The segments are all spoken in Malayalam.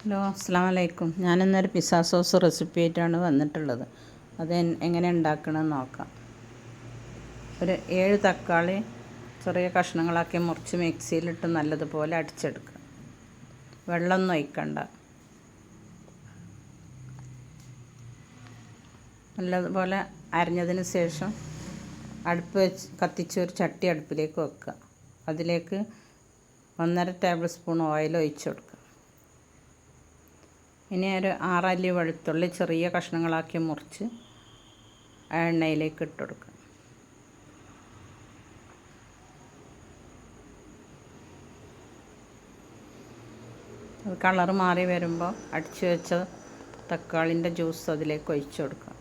ഹലോ അസ്സാം വലൈക്കും ഞാനിന്നൊരു പിസ്സ സോസ് റെസിപ്പി ആയിട്ടാണ് വന്നിട്ടുള്ളത്. അത് എങ്ങനെ ഉണ്ടാക്കണമെന്ന് നോക്കാം. ഒരു ഏഴ് തക്കാളി ചെറിയ കഷ്ണങ്ങളാക്കി മുറിച്ച് മിക്സിയിലിട്ട് നല്ലതുപോലെ അടിച്ചെടുക്കുക. വെള്ളമൊന്നും ഒഴിക്കണ്ട. നല്ലതുപോലെ അരിഞ്ഞതിന് ശേഷം അടുപ്പ് വെച്ച് കത്തിച്ച് ഒരു ചട്ടി അടുപ്പിലേക്ക് വെക്കുക. അതിലേക്ക് ഒന്നര ടേബിൾ സ്പൂൺ ഓയിൽ ഒഴിച്ചു കൊടുക്കുക. ഇനി ഒരു ആറല്ലി വെളുത്തുള്ളി ചെറിയ കഷ്ണങ്ങളാക്കി മുറിച്ച് എണ്ണയിലേക്ക് ഇട്ട് കൊടുക്കുക. അത് കളർ മാറി വരുമ്പോൾ അടിച്ചു വെച്ച തക്കാളിന്റെ ജ്യൂസ് അതിലേക്ക് ഒഴിച്ചു കൊടുക്കുക.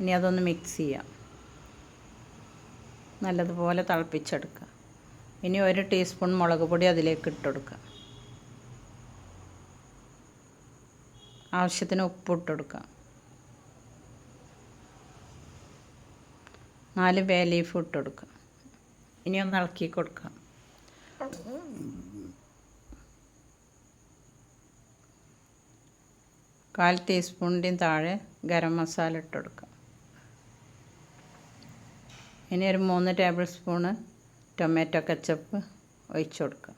ഇനി അതൊന്ന് മിക്സ് ചെയ്യാം. നല്ലതുപോലെ തിളപ്പിച്ചെടുക്കുക. ഇനി ഒരു ടീസ്പൂൺ മുളക് പൊടി അതിലേക്ക് ഇട്ടുകൊടുക്കുക ആവശ്യത്തിന് ഉപ്പ് ഇട്ടുകൊടുക്കുക നാല് ബേ ലീഫ് ഇട്ടുകൊടുക്കുക ഇനി ഒന്ന് ഇളക്കി കൊടുക്കുക. കാൽ ടീസ്പൂണിന്റെയും താഴെ ഗരം മസാല ഇട്ടുകൊടുക്കുക ഇനി ഒരു മൂന്ന് ടേബിൾ സ്പൂണ് ടൊമാറ്റോ കച്ചപ്പ് ഒഴിച്ചു കൊടുക്കുക.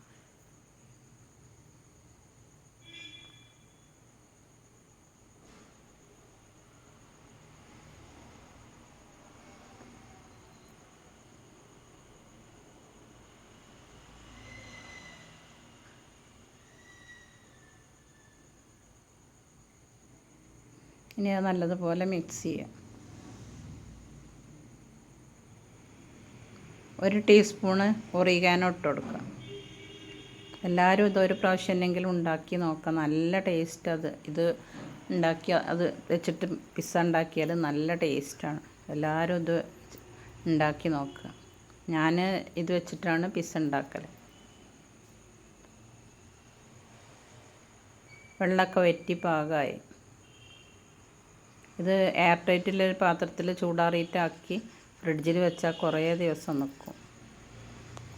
ഇനി അത് നല്ലതുപോലെ മിക്സ് ചെയ്യാം ഒരു ടീസ്പൂണ് ഒറിഗാനോ ഇട്ട് കൊടുക്കുക. എല്ലാവരും ഇതൊരു പ്രാവശ്യം എന്തെങ്കിലും ഉണ്ടാക്കി നോക്കാം നല്ല ടേസ്റ്റ് അത്. ഇത് ഉണ്ടാക്കി അത് വെച്ചിട്ട് പിസ്സ ഉണ്ടാക്കിയാൽ നല്ല ടേസ്റ്റാണ് എല്ലാവരും ഇത് ഉണ്ടാക്കി നോക്കുക. ഞാൻ ഇത് വെച്ചിട്ടാണ് പിസ്സ ഉണ്ടാക്കൽ വെള്ളമൊക്കെ വെറ്റി പാകമായി. ഇത് എയർ ടൈറ്റിലൊരു പാത്രത്തിൽ ചൂടാറിയിട്ടാക്കി ഫ്രിഡ്ജിൽ വെച്ചാൽ കുറേ ദിവസം നിൽക്കും